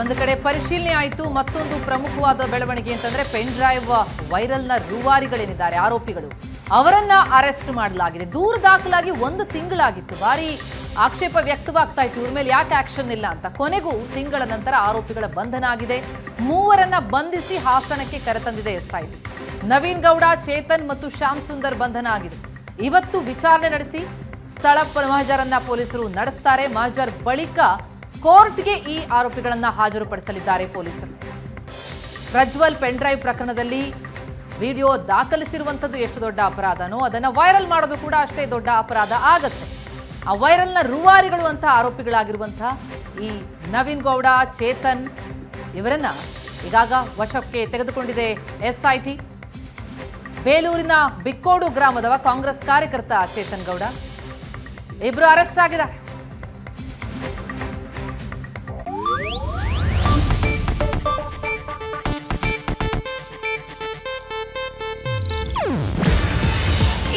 ಒಂದು ಕಡೆ ಪರಿಶೀಲನೆ ಆಯಿತು, ಮತ್ತೊಂದು ಪ್ರಮುಖವಾದ ಬೆಳವಣಿಗೆ ಅಂತಂದ್ರೆ ಪೆನ್ ಡ್ರೈವ್ ವೈರಲ್ನ ರೂವಾರಿಗಳೇನಿದ್ದಾರೆ, ಆರೋಪಿಗಳು. ಅವರನ್ನ ಅರೆಸ್ಟ್ ಮಾಡಲಾಗಿದೆ. ದೂರು ದಾಖಲಾಗಿ ಒಂದು ತಿಂಗಳಾಗಿತ್ತು. ಭಾರಿ ಆಕ್ಷೇಪ ವ್ಯಕ್ತವಾಗ್ತಾ ಇತ್ತು. ಇವ್ರ ಮೇಲೆ ಯಾಕೆ ಆಕ್ಷನ್ ಇಲ್ಲ ಅಂತ. ಕೊನೆಗೂ ತಿಂಗಳ ನಂತರ ಆರೋಪಿಗಳ ಬಂಧನ ಆಗಿದೆ. ಮೂವರನ್ನ ಬಂಧಿಸಿ ಹಾಸನಕ್ಕೆ ಕರೆತಂದಿದೆ ಎಸ್ಐಟಿ. ನವೀನ್ ಗೌಡ, ಚೇತನ್ ಮತ್ತು ಶ್ಯಾಮ್ ಸುಂದರ್ ಬಂಧನ ಆಗಿದೆ. ಇವತ್ತು ವಿಚಾರಣೆ ನಡೆಸಿ ಸ್ಥಳ ಮಹಜರನ್ನ ಪೊಲೀಸರು ನಡೆಸ್ತಾರೆ. ಮಹಜರ್ ಬಳಿಕ ಕೋರ್ಟ್ಗೆ ಈ ಆರೋಪಿಗಳನ್ನು ಹಾಜರುಪಡಿಸಲಿದ್ದಾರೆ ಪೊಲೀಸರು. ಪ್ರಜ್ವಲ್ ಪೆನ್ಡ್ರೈವ್ ಪ್ರಕರಣದಲ್ಲಿ ವಿಡಿಯೋ ದಾಖಲಿಸಿರುವಂಥದ್ದು ಎಷ್ಟು ದೊಡ್ಡ ಅಪರಾಧನೋ ಅದನ್ನು ವೈರಲ್ ಮಾಡೋದು ಕೂಡ ಅಷ್ಟೇ ದೊಡ್ಡ ಅಪರಾಧ ಆಗುತ್ತೆ. ಆ ವೈರಲ್ನ ರೂವಾರಿಗಳು ಅಂತ ಆರೋಪಿಗಳಾಗಿರುವಂಥ ಈ ನವೀನ್ ಗೌಡ, ಚೇತನ್ ಇವರನ್ನ ಈಗಾಗ ವಶಕ್ಕೆ ತೆಗೆದುಕೊಂಡಿದೆ ಎಸ್ಐಟಿ. ಬೇಲೂರಿನ ಬಿಕ್ಕೋಡು ಗ್ರಾಮದವ ಕಾಂಗ್ರೆಸ್ ಕಾರ್ಯಕರ್ತ ಚೇತನ್ ಗೌಡ. ಇಬ್ಬರು ಅರೆಸ್ಟ್ ಆಗಿದ್ದಾರೆ.